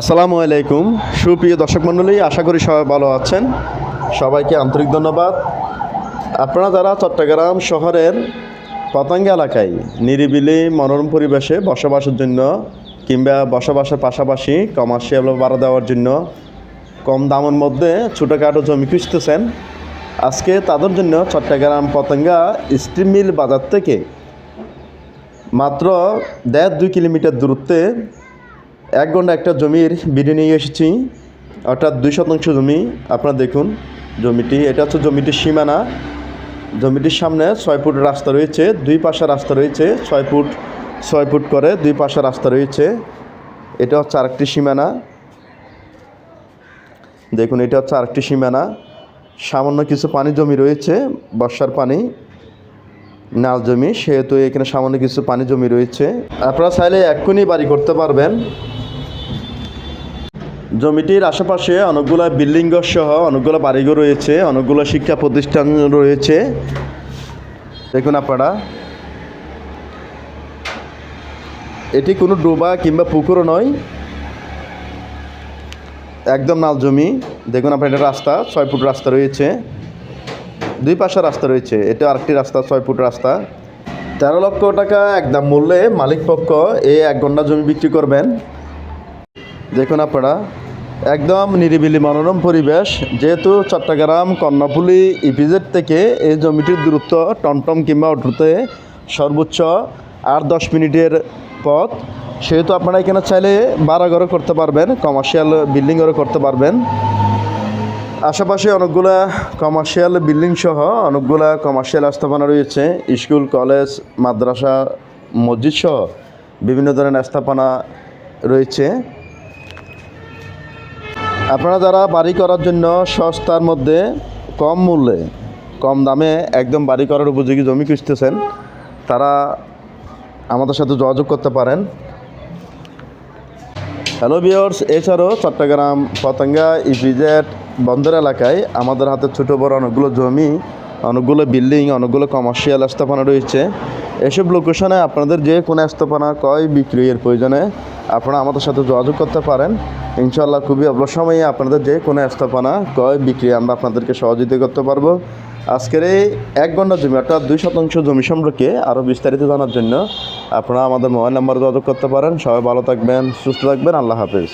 আসসালামু আলাইকুম। সুপ্রিয় দর্শক মণ্ডলী, আশা করি সবাই ভালো আছেন। সবাইকে আন্তরিক ধন্যবাদ। আপনারা যারা চট্টগ্রাম শহরের পতঙ্গা এলাকায় নিরিবিলি মনোরম পরিবেশে বসবাসের জন্য কিংবা বসবাসের পাশাপাশি কমার্শিয়াল ভাড়া দেওয়ার জন্য কম দামের মধ্যে ছোটোখাটো জমি খুঁজতেছেন, আজকে তাদের জন্য চট্টগ্রাম পতঙ্গা স্টিম মিল বাজার থেকে মাত্র দেড় দুই কিলোমিটার দূরত্বে এক ঘণ্টা একটা জমির বিডি নিয়ে এসেছি, অর্থাৎ দুই শতাংশ জমি, আপনারা দেখুন জমিটি। এটা হচ্ছে জমিটির সীমানা। জমিটির সামনে ছয় ফুট রাস্তা রয়েছে, দুই পাশে রাস্তা রয়েছে, ছয় ফুট ছয় ফুট করে দুই পাশে রাস্তা রয়েছে। এটা হচ্ছে আরেকটি সীমানা। দেখুন, এটা হচ্ছে আরেকটি সীমানা। সামান্য কিছু পানি জমি রয়েছে, বর্ষার পানি, নাল জমি, সেহেতু এখানে সামান্য কিছু পানি জমি রয়েছে। আপনারা চাইলে এক্ষুনি বাড়ি করতে পারবেন। জমিটির আশেপাশে অনেকগুলো বিল্ডিং সহ অনেকগুলো বাড়িঘর রয়েছে, অনেকগুলো শিক্ষা প্রতিষ্ঠান রয়েছে। দেখুন আপনারা। এটি কোনো ডোবা কিংবা পুকুরও নয়। একদম নাল জমি। দেখুন আপনার, এটা রাস্তা, ছয় ফুট রাস্তা রয়েছে। দুই পাশে রাস্তা রয়েছে। এটা আরেকটি রাস্তা, ছয় ফুট রাস্তা। তেরো লক্ষ টাকা একদম মূল্যে মালিক পক্ষ এই এক ঘণ্টা জমি বিক্রি করবেন। দেখুন আপনারা। একদম নিরিবিলি মনোরম পরিবেশ, যেহেতু চট্টগ্রাম, কর্ণফুলি, ইপিজেড থেকে এই জমিটির দূরত্ব টমটম কিংবা অটোতে সর্বোচ্চ আট দশ মিনিটের পথ। সেহেতু আপনারা এখানে চাইলে বাড়াঘরও করতে পারবেন কমার্শিয়াল বিল্ডিংও করতে পারবেন। আশেপাশে অনেকগুলা কমার্শিয়াল বিল্ডিং সহ অনেকগুলা কমার্শিয়াল স্থাপনা রয়েছে, স্কুল, কলেজ, মাদ্রাসা, মসজিদ সহ বিভিন্ন ধরনের স্থাপনা রয়েছে। আপনারা যারা বাড়ি করার জন্য সস্তার মধ্যে কম মূল্যে, কম দামে একদম বাড়ি করার উপযোগী জমি খুঁজতেছেন, তারা আমাদের সাথে যোগাযোগ করতে পারেন। হ্যালো বিয়ার্স এছাড়াও চট্টগ্রাম, পতঙ্গা ইপিজেড বন্দর এলাকায় আমাদের হাতে ছোটো বড় অনেকগুলো জমি, অনেকগুলো বিল্ডিং অনেকগুলো কমার্শিয়াল স্থাপনা রয়েছে। এসব লোকেশনে আপনাদের যে কোনো স্থাপনা ক্রয় বিক্রয়ের প্রয়োজনে আপনারা আমাদের সাথে যোগাযোগ করতে পারেন। ইনশাল্লাহ খুবই অল্প সময়ে আপনাদের যে কোনো স্থাপনা কয় বিক্রি আমরা আপনাদেরকে সহযোগিতা করতে পারব। আজকের এই এক ঘণ্টা জমি অর্থাৎ দুই শতাংশ জমি সম্পর্কে আরও বিস্তারিত জানার জন্য আপনারা আমাদের মোবাইল নাম্বার যোগাযোগ করতে পারেন। সবাই ভালো থাকবেন, সুস্থ থাকবেন, আল্লাহ হাফেজ।